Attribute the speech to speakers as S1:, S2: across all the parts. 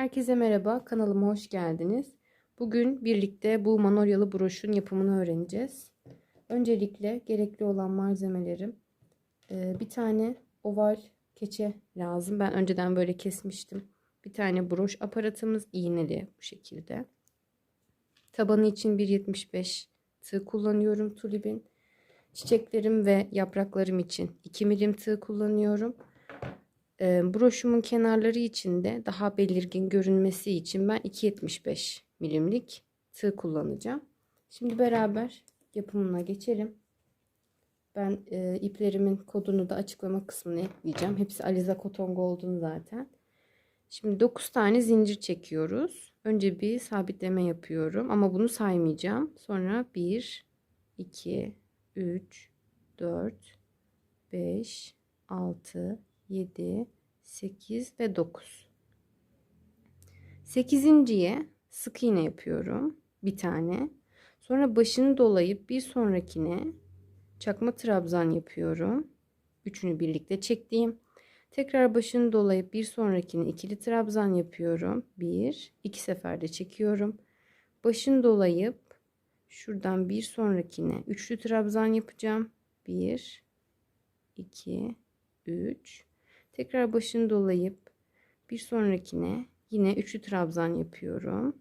S1: Herkese merhaba, kanalıma hoş geldiniz. Bugün birlikte bu manolyalı broşun yapımını öğreneceğiz. Öncelikle gerekli olan malzemelerim e, bir tane oval keçe lazım. Ben önceden böyle kesmiştim. Bir tane broş aparatımız iğneli bu şekilde. Tabanı için 1.75 tığ kullanıyorum tulibin. Çiçeklerim ve yapraklarım için 2 milim tığ kullanıyorum. Broşumun kenarları için de daha belirgin görünmesi için ben 2.75 milimlik tığ kullanacağım. Şimdi beraber yapımına geçelim. Ben e, iplerimin kodunu da açıklama kısmına ekleyeceğim. Hepsi Aliza Cotton Gold'un zaten. Şimdi 9 tane zincir çekiyoruz. Önce bir sabitleme yapıyorum ama bunu saymayacağım. Sonra 1, 2, 3, 4, 5, 6, 7, 8 ve 9. 8.ye sık iğne yapıyorum. Bir tane. Sonra başını dolayıp bir sonrakine çakma trabzan yapıyorum. Üçünü birlikte çektiğim. Tekrar başını dolayıp bir sonrakine ikili trabzan yapıyorum. Bir, iki seferde çekiyorum. Başını dolayıp şuradan bir sonrakine üçlü trabzan yapacağım. Bir, iki, üç. Tekrar başını dolayıp bir sonrakine yine üçlü trabzan yapıyorum.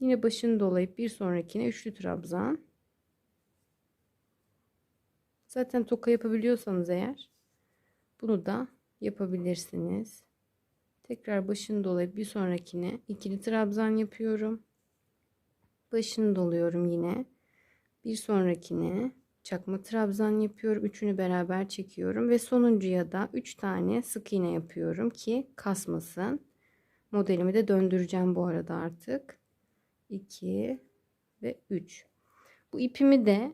S1: Yine başını dolayıp bir sonrakine üçlü trabzan. Zaten toka yapabiliyorsanız eğer bunu da yapabilirsiniz. Tekrar başını dolayıp bir sonrakine ikili trabzan yapıyorum. Başını doluyorum yine. Bir sonrakine çakma trabzan yapıyorum. Üçünü beraber çekiyorum ve sonuncuya da 3 tane sık iğne yapıyorum ki kasmasın. Modelimi de döndüreceğim bu arada artık. 2 ve 3. Bu ipimi de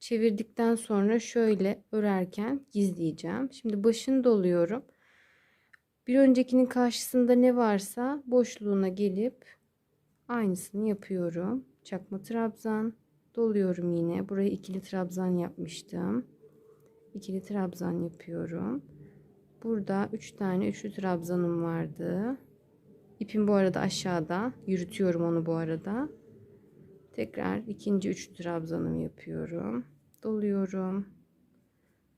S1: çevirdikten sonra şöyle örerken gizleyeceğim. Şimdi başını doluyorum. Bir öncekinin karşısında ne varsa boşluğuna gelip aynısını yapıyorum. Çakma trabzan doluyorum yine. Buraya ikili trabzan yapmıştım. İkili trabzan yapıyorum. Burada 3 tane üçlü trabzanım vardı. İpim bu arada aşağıda. Yürütüyorum onu bu arada. Tekrar ikinci üçlü trabzanımı yapıyorum. Doluyorum.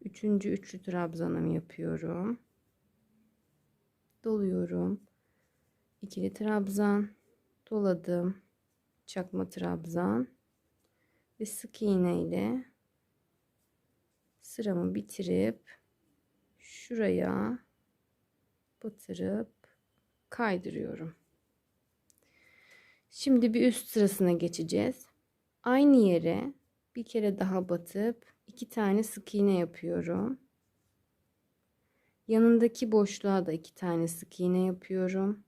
S1: Üçüncü üçlü trabzanımı yapıyorum. Doluyorum. İkili trabzan. Doladım. Çakma trabzan. Ve sık iğne ile sıramı bitirip şuraya batırıp kaydırıyorum. Şimdi bir üst sırasına geçeceğiz. Aynı yere bir kere daha batıp iki tane sık iğne yapıyorum. Yanındaki boşluğa da iki tane sık iğne yapıyorum.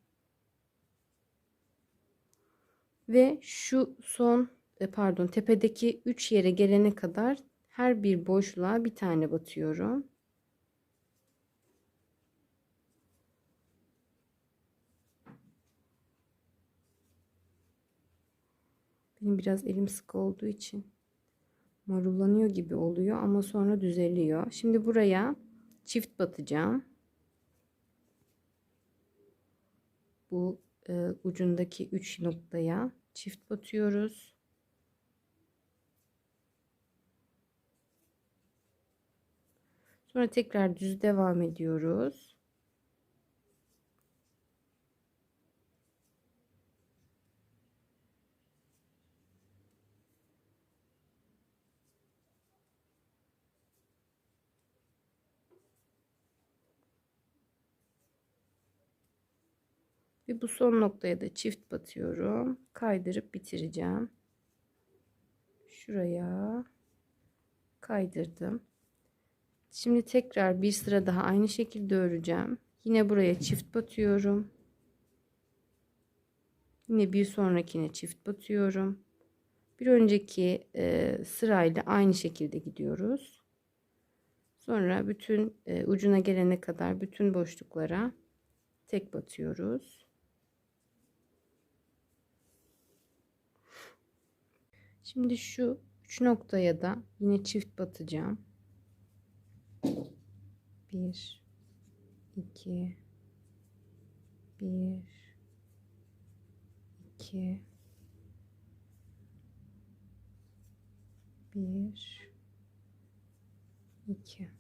S1: Ve şu son pardon tepedeki 3 yere gelene kadar her bir boşluğa bir tane batıyorum. Benim biraz elim sık olduğu için marullanıyor gibi oluyor ama sonra düzeliyor. Şimdi buraya çift batacağım. Bu e, ucundaki 3 noktaya çift batıyoruz. Sonra tekrar düz devam ediyoruz. Ve bu son noktaya da çift batıyorum. Kaydırıp bitireceğim. Şuraya kaydırdım. Şimdi tekrar bir sıra daha aynı şekilde öreceğim. Yine buraya çift batıyorum. Yine bir sonrakine çift batıyorum. Bir önceki e, sırayla aynı şekilde gidiyoruz. Sonra bütün e, ucuna gelene kadar bütün boşluklara tek batıyoruz. Şimdi şu üç noktaya da yine çift batacağım. 1 2 Bir, iki, bir, iki.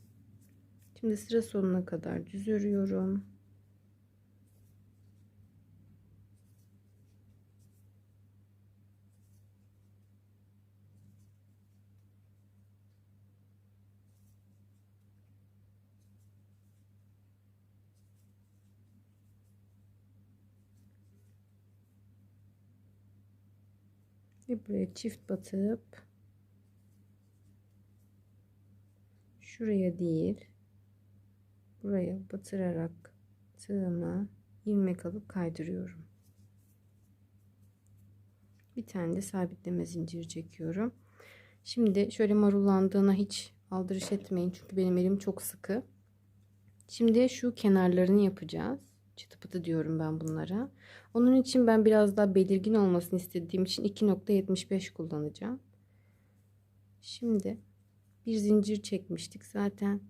S1: Şimdi sıra sonuna kadar düz örüyorum. Ve buraya çift batıp şuraya değil buraya batırarak tığımı ilmek alıp kaydırıyorum. Bir tane de sabitleme zinciri çekiyorum. Şimdi şöyle marullandığına hiç aldırış etmeyin çünkü benim elim çok sıkı. Şimdi şu kenarlarını yapacağız. Çıtı pıtı diyorum ben bunlara. Onun için ben biraz daha belirgin olmasını istediğim için 2.75 kullanacağım. Şimdi bir zincir çekmiştik zaten.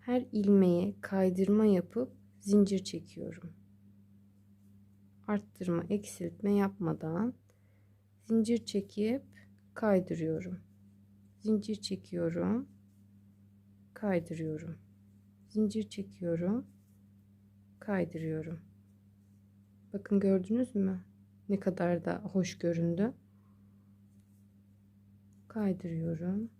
S1: Her ilmeğe kaydırma yapıp zincir çekiyorum. Arttırma, eksiltme yapmadan zincir çekip kaydırıyorum. Zincir çekiyorum. Kaydırıyorum. Zincir çekiyorum. Kaydırıyorum. Bakın gördünüz mü? Ne kadar da hoş göründü. Kaydırıyorum.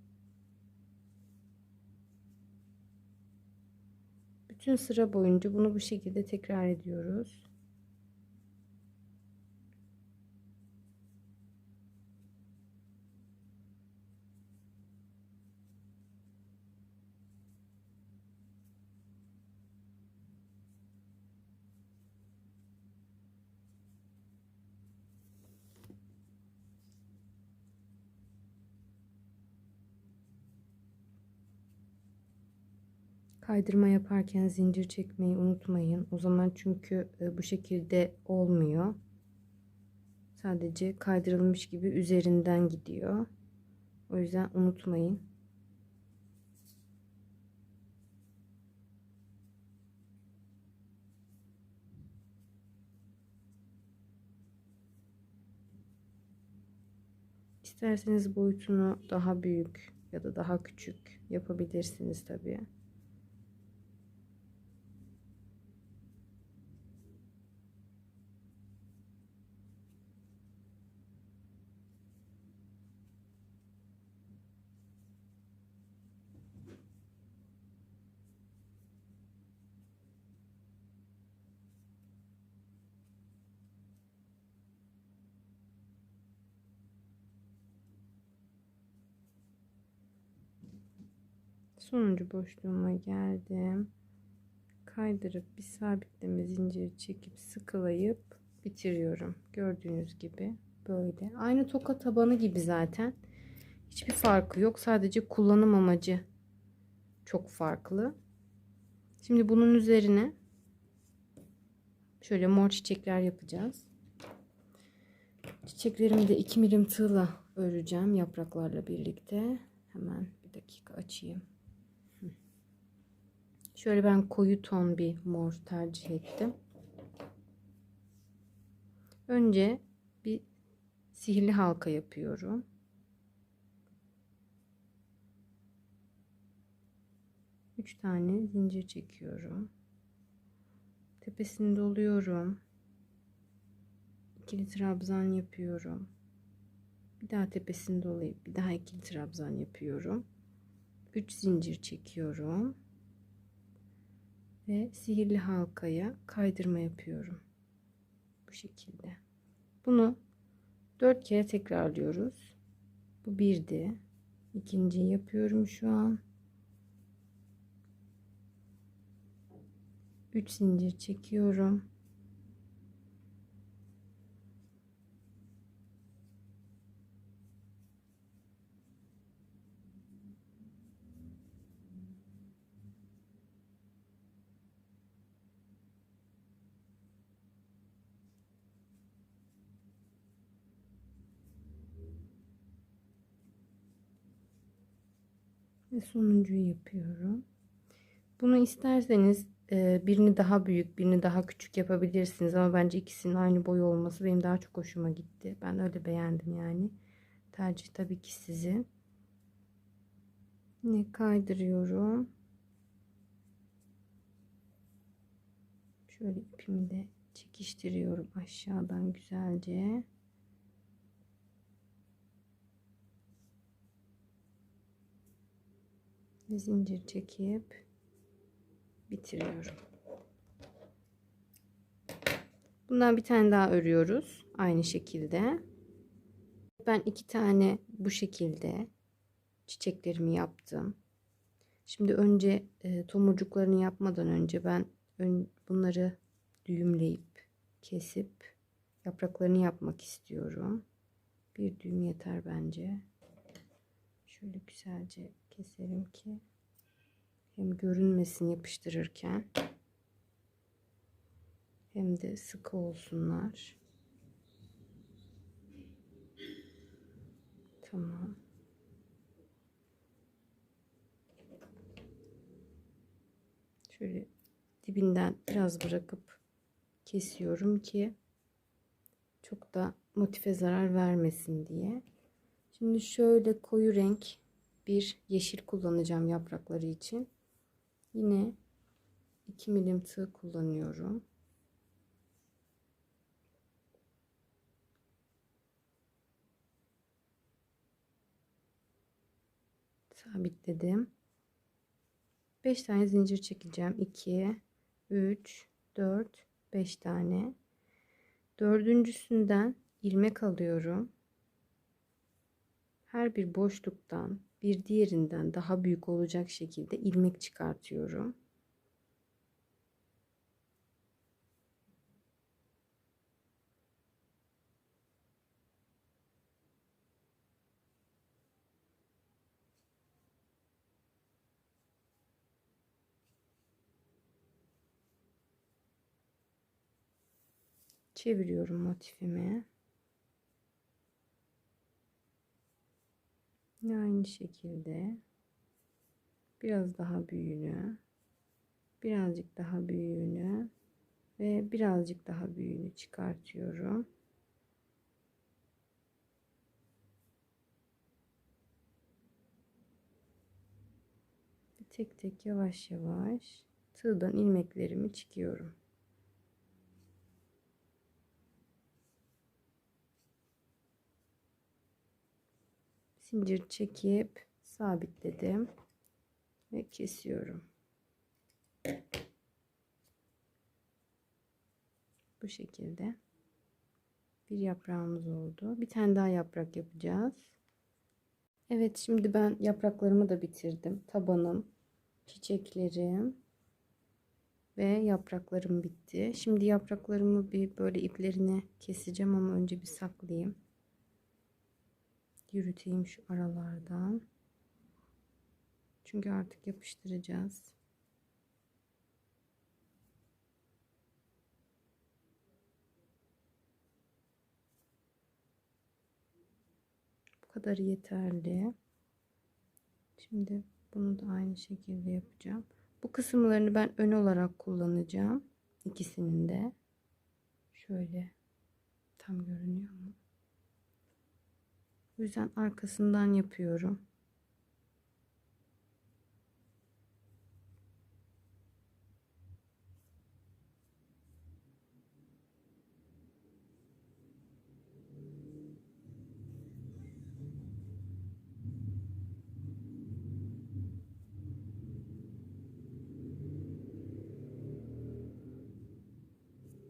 S1: Bütün sıra boyunca bunu bu şekilde tekrar ediyoruz. Kaydırma yaparken zincir çekmeyi unutmayın. O zaman çünkü e, bu şekilde olmuyor. Sadece kaydırılmış gibi üzerinden gidiyor. O yüzden unutmayın. İsterseniz boyutunu daha büyük ya da daha küçük yapabilirsiniz tabii. Sonuncu boşluğuma geldim. Kaydırıp bir sabitleme zinciri çekip sıkılayıp bitiriyorum. Gördüğünüz gibi böyle. Aynı toka tabanı gibi zaten. Hiçbir farkı yok. Sadece kullanım amacı çok farklı. Şimdi bunun üzerine şöyle mor çiçekler yapacağız. Çiçeklerimi de 2 milim tığla öreceğim yapraklarla birlikte. Hemen bir dakika açayım. Şöyle ben koyu ton bir mor tercih ettim. Önce bir sihirli halka yapıyorum. Üç tane zincir çekiyorum. Tepesini doluyorum. İkili trabzan yapıyorum. Bir daha tepesini dolayıp bir daha ikili trabzan yapıyorum. Üç zincir çekiyorum ve sihirli halkaya kaydırma yapıyorum. Bu şekilde. Bunu dört kere tekrarlıyoruz. Bu birdi. İkinciyi yapıyorum şu an. Üç zincir çekiyorum. Sonuncuyu yapıyorum. Bunu isterseniz e, birini daha büyük, birini daha küçük yapabilirsiniz ama bence ikisinin aynı boy olması benim daha çok hoşuma gitti. Ben öyle beğendim yani. Tercih tabii ki sizin. Yine kaydırıyorum. Şöyle ipimi de çekiştiriyorum aşağıdan güzelce. Ve zincir çekip bitiriyorum. Bundan bir tane daha örüyoruz. Aynı şekilde. Ben iki tane bu şekilde çiçeklerimi yaptım. Şimdi önce e, tomurcuklarını yapmadan önce ben ön, bunları düğümleyip kesip yapraklarını yapmak istiyorum. Bir düğüm yeter bence. Şöyle güzelce keselim ki hem görünmesin yapıştırırken hem de sıkı olsunlar. Tamam. Şöyle dibinden biraz bırakıp kesiyorum ki çok da motife zarar vermesin diye. Şimdi şöyle koyu renk bir yeşil kullanacağım yaprakları için. Yine 2 milim tığ kullanıyorum. Sabitledim. 5 tane zincir çekeceğim. 2 3 4 5 tane. Dördüncüsünden ilmek alıyorum. Her bir boşluktan bir diğerinden daha büyük olacak şekilde ilmek çıkartıyorum. Çeviriyorum motifimi. Yine aynı şekilde biraz daha büyüğünü, birazcık daha büyüğünü ve birazcık daha büyüğünü çıkartıyorum. Tek tek yavaş yavaş tığdan ilmeklerimi çıkıyorum. Zincir çekip sabitledim ve kesiyorum. Bu şekilde bir yaprağımız oldu. Bir tane daha yaprak yapacağız. Evet şimdi ben yapraklarımı da bitirdim. Tabanım, çiçeklerim ve yapraklarım bitti. Şimdi yapraklarımı bir böyle iplerini keseceğim ama önce bir saklayayım yürüteyim şu aralardan. Çünkü artık yapıştıracağız. Bu kadar yeterli. Şimdi bunu da aynı şekilde yapacağım. Bu kısımlarını ben ön olarak kullanacağım. İkisinin de. Şöyle tam görünüyor mu? O yüzden arkasından yapıyorum.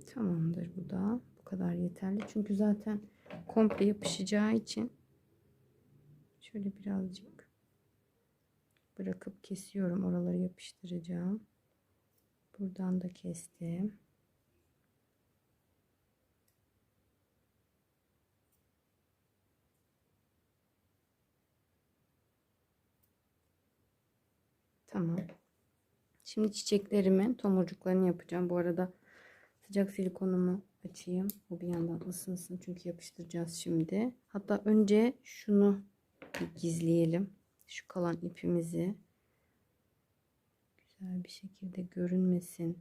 S1: Tamamdır bu da. Bu kadar yeterli. Çünkü zaten komple yapışacağı için Şöyle birazcık bırakıp kesiyorum. Oraları yapıştıracağım. Buradan da kestim. Tamam. Şimdi çiçeklerimin tomurcuklarını yapacağım. Bu arada sıcak silikonumu açayım. Bu bir yandan ısınsın çünkü yapıştıracağız şimdi. Hatta önce şunu gizleyelim. Şu kalan ipimizi güzel bir şekilde görünmesin,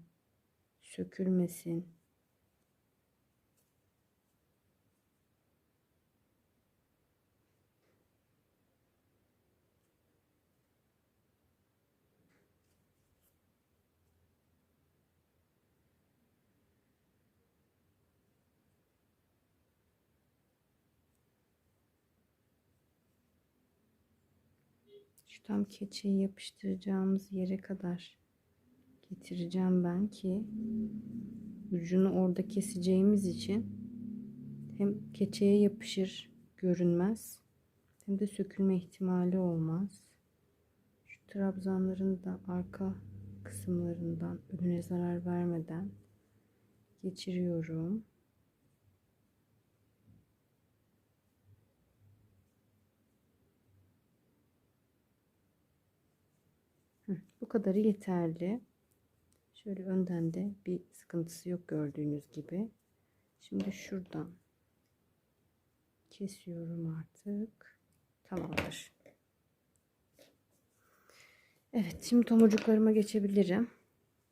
S1: sökülmesin. Şu tam keçeyi yapıştıracağımız yere kadar getireceğim ben ki ucunu orada keseceğimiz için hem keçeye yapışır görünmez hem de sökülme ihtimali olmaz. Şu trabzanların da arka kısımlarından önüne zarar vermeden geçiriyorum. Bu kadarı yeterli. Şöyle önden de bir sıkıntısı yok gördüğünüz gibi. Şimdi şuradan kesiyorum artık. Tamamdır. Evet şimdi tomurcuklarıma geçebilirim.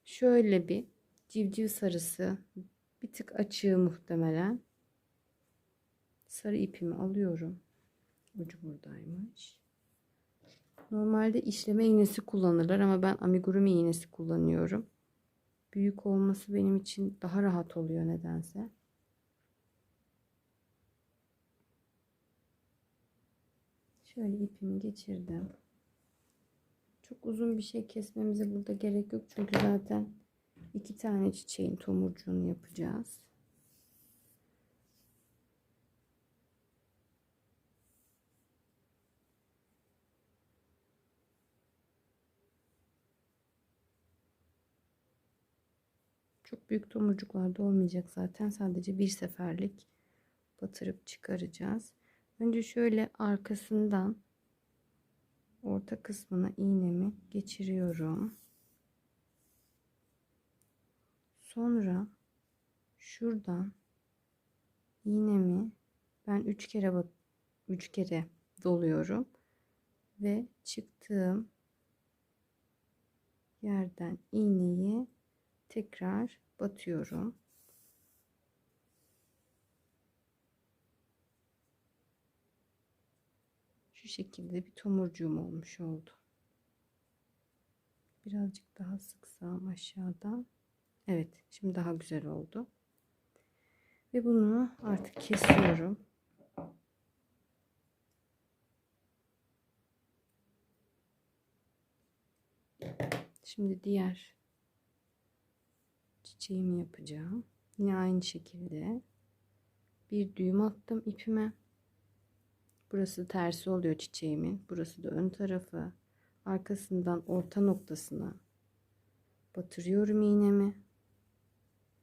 S1: Şöyle bir civciv sarısı bir tık açığı muhtemelen. Sarı ipimi alıyorum. Ucu buradaymış. Normalde işleme iğnesi kullanırlar ama ben amigurumi iğnesi kullanıyorum. Büyük olması benim için daha rahat oluyor nedense. Şöyle ipimi geçirdim. Çok uzun bir şey kesmemize burada gerek yok. Çünkü zaten iki tane çiçeğin tomurcuğunu yapacağız. Çok büyük tomurcuklarda olmayacak zaten. Sadece bir seferlik batırıp çıkaracağız. Önce şöyle arkasından orta kısmına iğnemi geçiriyorum. Sonra şuradan iğnemi ben 3 kere 3 kere doluyorum ve çıktığım yerden iğneyi tekrar batıyorum. Şu şekilde bir tomurcuğum olmuş oldu. Birazcık daha sıksam aşağıdan. Evet, şimdi daha güzel oldu. Ve bunu artık kesiyorum. Şimdi diğer çiçeğimi yapacağım. Yine aynı şekilde bir düğüm attım ipime. Burası tersi oluyor çiçeğimin. Burası da ön tarafı. Arkasından orta noktasına batırıyorum iğnemi.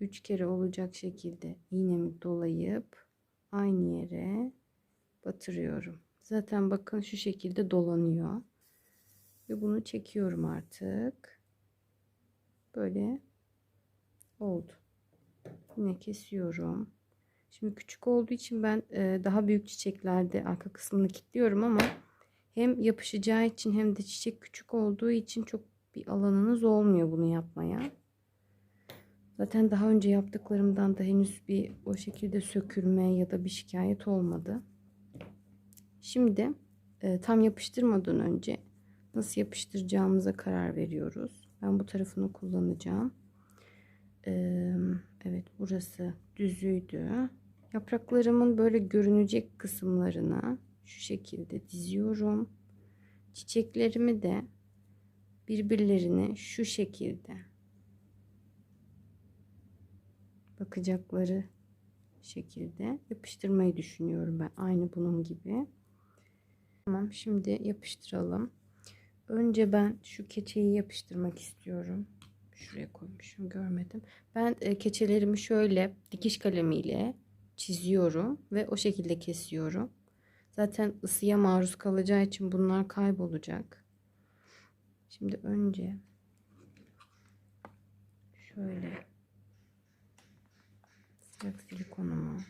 S1: Üç kere olacak şekilde iğnemi dolayıp aynı yere batırıyorum. Zaten bakın şu şekilde dolanıyor. Ve bunu çekiyorum artık. Böyle oldu. Yine kesiyorum. Şimdi küçük olduğu için ben e, daha büyük çiçeklerde arka kısmını kilitliyorum ama hem yapışacağı için hem de çiçek küçük olduğu için çok bir alanınız olmuyor bunu yapmaya. Zaten daha önce yaptıklarımdan da henüz bir o şekilde sökülme ya da bir şikayet olmadı. Şimdi e, tam yapıştırmadan önce nasıl yapıştıracağımıza karar veriyoruz. Ben bu tarafını kullanacağım. Evet burası düzüydü. Yapraklarımın böyle görünecek kısımlarına şu şekilde diziyorum. Çiçeklerimi de birbirlerine şu şekilde bakacakları şekilde yapıştırmayı düşünüyorum ben. Aynı bunun gibi. Tamam şimdi yapıştıralım. Önce ben şu keçeyi yapıştırmak istiyorum. Şuraya koymuşum görmedim. Ben e, keçelerimi şöyle dikiş kalemiyle çiziyorum ve o şekilde kesiyorum. Zaten ısıya maruz kalacağı için bunlar kaybolacak. Şimdi önce şöyle sıcak silikonumu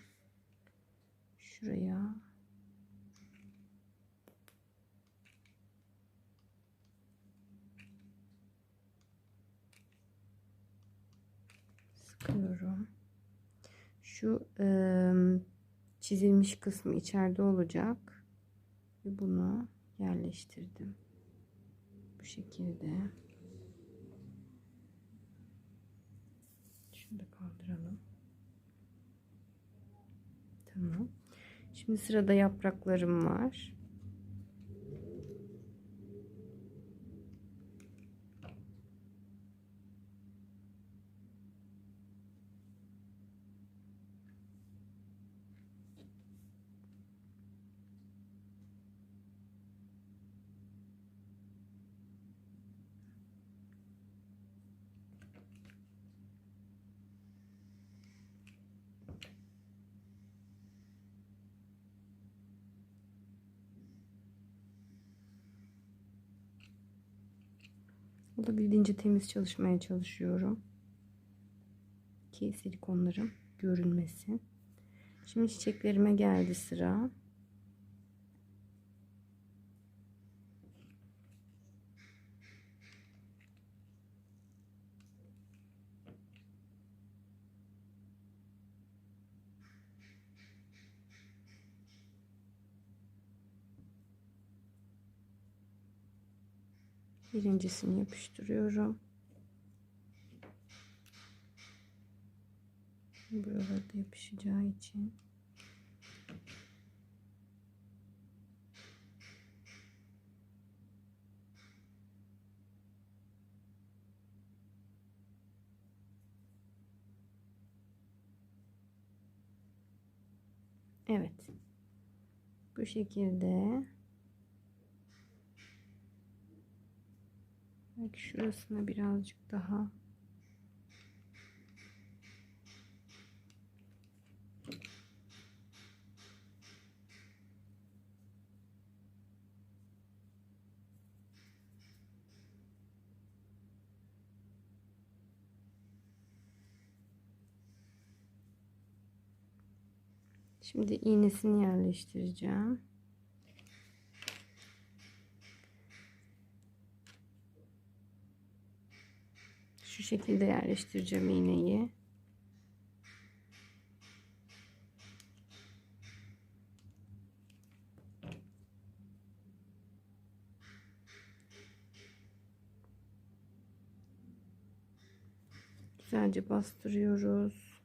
S1: şuraya Şu ıı, çizilmiş kısmı içeride olacak. Ve bunu yerleştirdim. Bu şekilde. Şunu da kaldıralım. Tamam. Şimdi sırada yapraklarım var. Olabildiğince temiz çalışmaya çalışıyorum. Ki silikonlarım görünmesin. Şimdi çiçeklerime geldi sıra. Birincisini yapıştırıyorum. Buralarda yapışacağı için. Evet. Bu şekilde Belki şurasına birazcık daha Şimdi iğnesini yerleştireceğim. Şekilde yerleştireceğim iğneyi. Güzelce bastırıyoruz.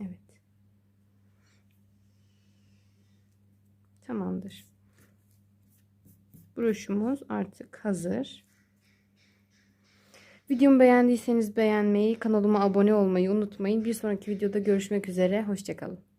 S1: Evet. Tamamdır. Broşumuz artık hazır. Videomu beğendiyseniz beğenmeyi, kanalıma abone olmayı unutmayın. Bir sonraki videoda görüşmek üzere. Hoşçakalın.